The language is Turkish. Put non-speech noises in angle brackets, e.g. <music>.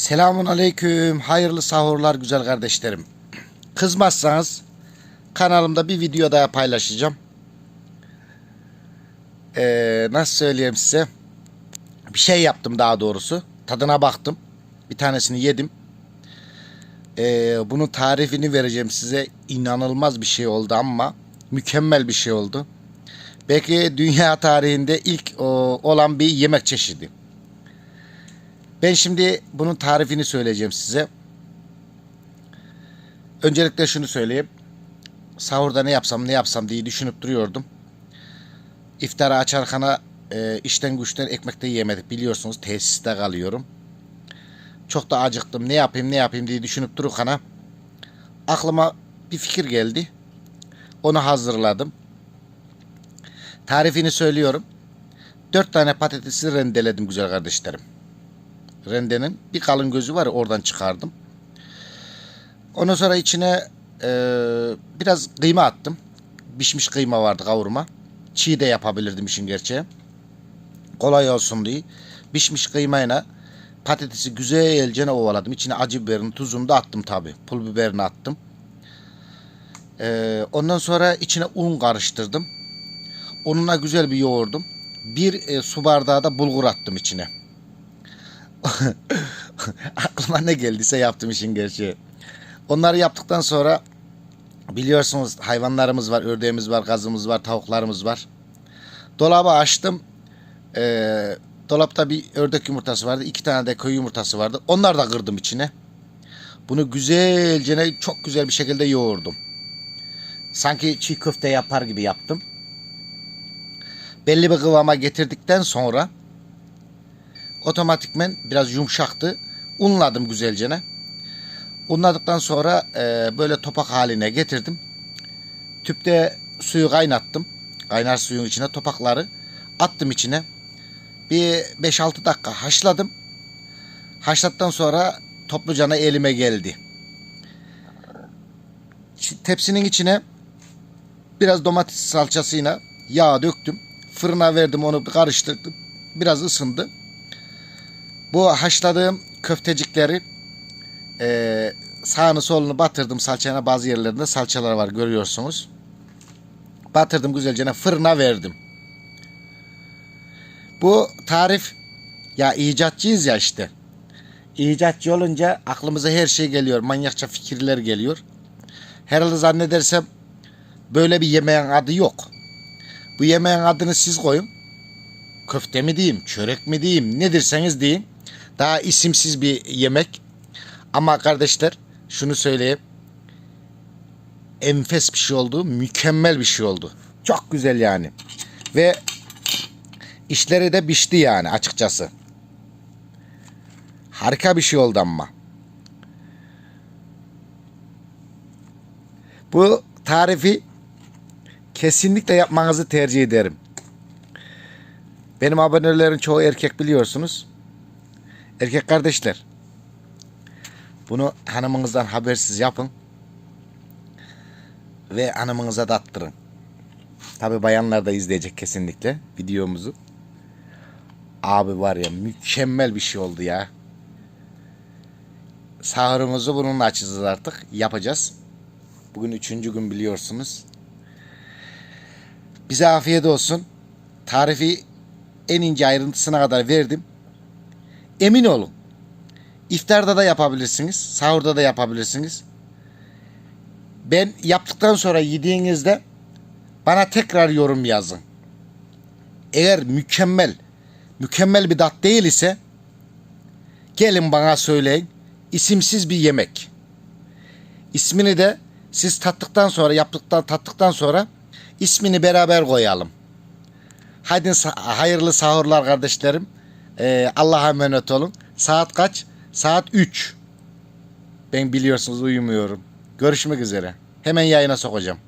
Selamun aleyküm. Hayırlı sahurlar güzel kardeşlerim. Kızmazsanız kanalımda bir video daha paylaşacağım. Ee, nasıl söyleyeyim size? Bir şey yaptım daha doğrusu. Tadına baktım. Bir tanesini yedim. Ee, bunun tarifini vereceğim size. İnanılmaz bir şey oldu ama mükemmel bir şey oldu. Belki dünya tarihinde ilk o, olan bir yemek çeşidi. Ben şimdi bunun tarifini söyleyeceğim size. Öncelikle şunu söyleyeyim. Sahurda ne yapsam ne yapsam diye düşünüp duruyordum. İftara açarkana e, işten güçten ekmek de yiyemedik. Biliyorsunuz tesiste kalıyorum. Çok da acıktım. Ne yapayım ne yapayım diye düşünüp dururkana aklıma bir fikir geldi. Onu hazırladım. Tarifini söylüyorum. 4 tane patatesi rendeledim güzel kardeşlerim rendenin bir kalın gözü var ya, oradan çıkardım. Ondan sonra içine e, biraz kıyma attım. Pişmiş kıyma vardı kavurma. Çiğ de yapabilirdim işin gerçeği. Kolay olsun diye. Pişmiş kıymayla patatesi güzelce ovaladım. İçine acı biberini, tuzunu da attım tabi. Pul biberini attım. E, ondan sonra içine un karıştırdım. Ununa güzel bir yoğurdum. Bir e, su bardağı da bulgur attım içine. <laughs> aklıma ne geldiyse yaptım işin gerçeği. Onları yaptıktan sonra biliyorsunuz hayvanlarımız var, ördeğimiz var, gazımız var, tavuklarımız var. Dolabı açtım. Ee, dolapta bir ördek yumurtası vardı. iki tane de köy yumurtası vardı. Onları da kırdım içine. Bunu güzelce çok güzel bir şekilde yoğurdum. Sanki çiğ köfte yapar gibi yaptım. Belli bir kıvama getirdikten sonra otomatikmen biraz yumuşaktı. Unladım güzelce. Unladıktan sonra e, böyle topak haline getirdim. Tüpte suyu kaynattım. Kaynar suyun içine topakları attım içine. Bir 5-6 dakika haşladım. Haşlattıktan sonra toplucana elime geldi. Tepsinin içine biraz domates salçasıyla yağ döktüm. Fırına verdim onu karıştırdım. Biraz ısındı. Bu haşladığım köftecikleri e, sağını solunu batırdım salçana bazı yerlerinde salçalar var görüyorsunuz. Batırdım güzelce fırına verdim. Bu tarif ya icatçıyız ya işte. İcatçı olunca aklımıza her şey geliyor. Manyakça fikirler geliyor. Herhalde zannedersem böyle bir yemeğin adı yok. Bu yemeğin adını siz koyun. Köfte mi diyeyim, çörek mi diyeyim, ne derseniz deyin. Daha isimsiz bir yemek. Ama kardeşler şunu söyleyeyim. Enfes bir şey oldu. Mükemmel bir şey oldu. Çok güzel yani. Ve işleri de pişti yani açıkçası. Harika bir şey oldu ama. Bu tarifi kesinlikle yapmanızı tercih ederim. Benim abonelerin çoğu erkek biliyorsunuz. Erkek kardeşler. Bunu hanımınızdan habersiz yapın. Ve hanımınıza da attırın. Tabi bayanlar da izleyecek kesinlikle videomuzu. Abi var ya mükemmel bir şey oldu ya. Sahurumuzu bununla açacağız artık. Yapacağız. Bugün üçüncü gün biliyorsunuz. Bize afiyet olsun. Tarifi en ince ayrıntısına kadar verdim. Emin olun. İftarda da yapabilirsiniz. Sahurda da yapabilirsiniz. Ben yaptıktan sonra yediğinizde bana tekrar yorum yazın. Eğer mükemmel, mükemmel bir tat değil ise gelin bana söyleyin. İsimsiz bir yemek. İsmini de siz tattıktan sonra, yaptıktan tattıktan sonra ismini beraber koyalım. Hadi hayırlı sahurlar kardeşlerim. Ee, Allah'a emanet olun. Saat kaç? Saat 3. Ben biliyorsunuz uyumuyorum. Görüşmek üzere. Hemen yayına sokacağım.